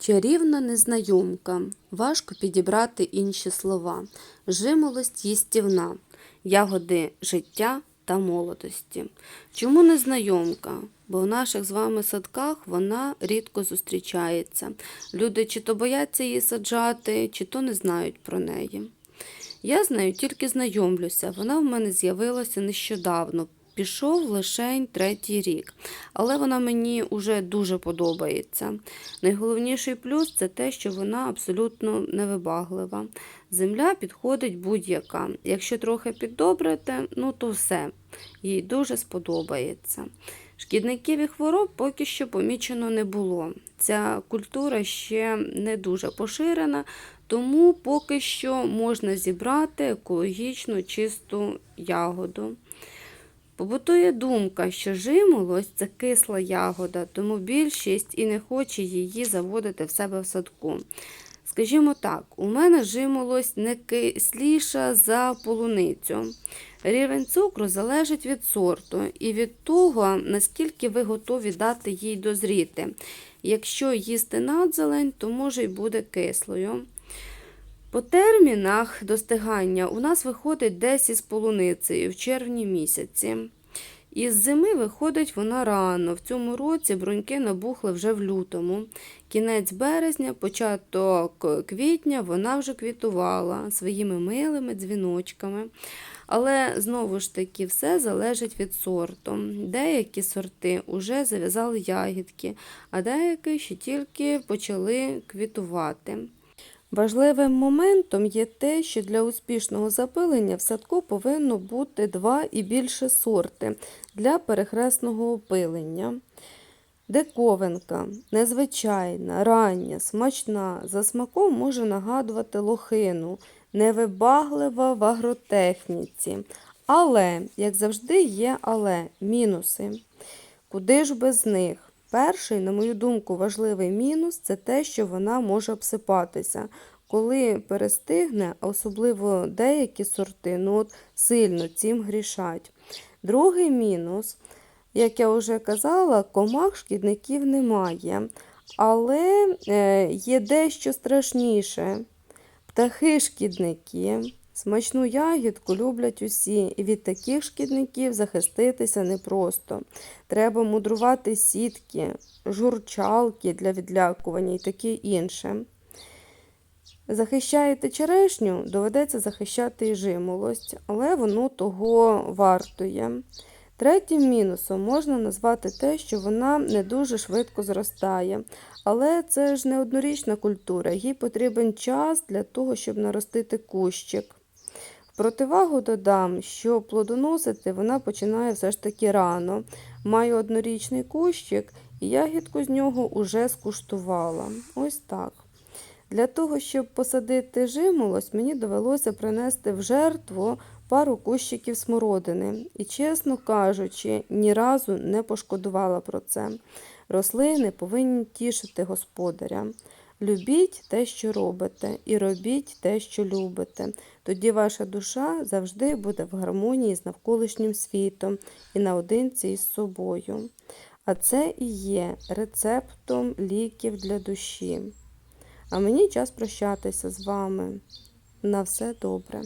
Чарівна незнайомка. Важко підібрати інші слова. Жимолость їстівна. Ягоди життя та молодості. Чому незнайомка? Бо в наших з вами садках вона рідко зустрічається. Люди чи то бояться її саджати, чи то не знають про неї. Я з нею тільки знайомлюся. Вона в мене з'явилася нещодавно. Пішов лишень третій рік, але вона мені вже дуже подобається. Найголовніший плюс це те, що вона абсолютно невибаглива. Земля підходить будь-яка. Якщо трохи піддобрити, ну то все, їй дуже сподобається. Шкідників і хвороб поки що помічено не було. Ця культура ще не дуже поширена, тому поки що можна зібрати екологічну чисту ягоду. Побутує думка, що жимолость це кисла ягода, тому більшість і не хоче її заводити в себе в садку. Скажімо так, у мене жимолость не кисліша за полуницю. Рівень цукру залежить від сорту і від того, наскільки ви готові дати їй дозріти. Якщо їсти надзелень, то може й буде кислою. По термінах достигання у нас виходить десь із полуницею в червні місяці. Із зими виходить вона рано. В цьому році бруньки набухли вже в лютому. Кінець березня, початок квітня вона вже квітувала своїми милими дзвіночками. Але знову ж таки все залежить від сорту. Деякі сорти вже зав'язали ягідки, а деякі ще тільки почали квітувати. Важливим моментом є те, що для успішного запилення в садку повинно бути два і більше сорти для перехресного опилення. Диковинка незвичайна, рання, смачна, за смаком може нагадувати лохину, невибаглива в агротехніці. Але, як завжди, є але мінуси. Куди ж без них? Перший, на мою думку, важливий мінус це те, що вона може обсипатися. Коли перестигне, особливо деякі сорти, ну от сильно цим грішать. Другий мінус, як я вже казала, комах шкідників немає. Але е, є дещо страшніше. Птахи-шкідники. Смачну ягідку люблять усі, і від таких шкідників захиститися непросто. Треба мудрувати сітки, журчалки для відлякування і таке інше. Захищаєте черешню, доведеться захищати і жимолость, але воно того вартує. Третім мінусом можна назвати те, що вона не дуже швидко зростає. Але це ж не однорічна культура, їй потрібен час для того, щоб наростити кущик. Противагу додам, що плодоносити вона починає все ж таки рано. Маю однорічний кущик, і ягідку з нього уже скуштувала. Ось так. Для того, щоб посадити жимолость, мені довелося принести в жертву пару кущиків смородини. І, чесно кажучи, ні разу не пошкодувала про це. Рослини повинні тішити господаря. Любіть те, що робите, і робіть те, що любите. Тоді ваша душа завжди буде в гармонії з навколишнім світом і наодинці із собою. А це і є рецептом ліків для душі. А мені час прощатися з вами. На все добре.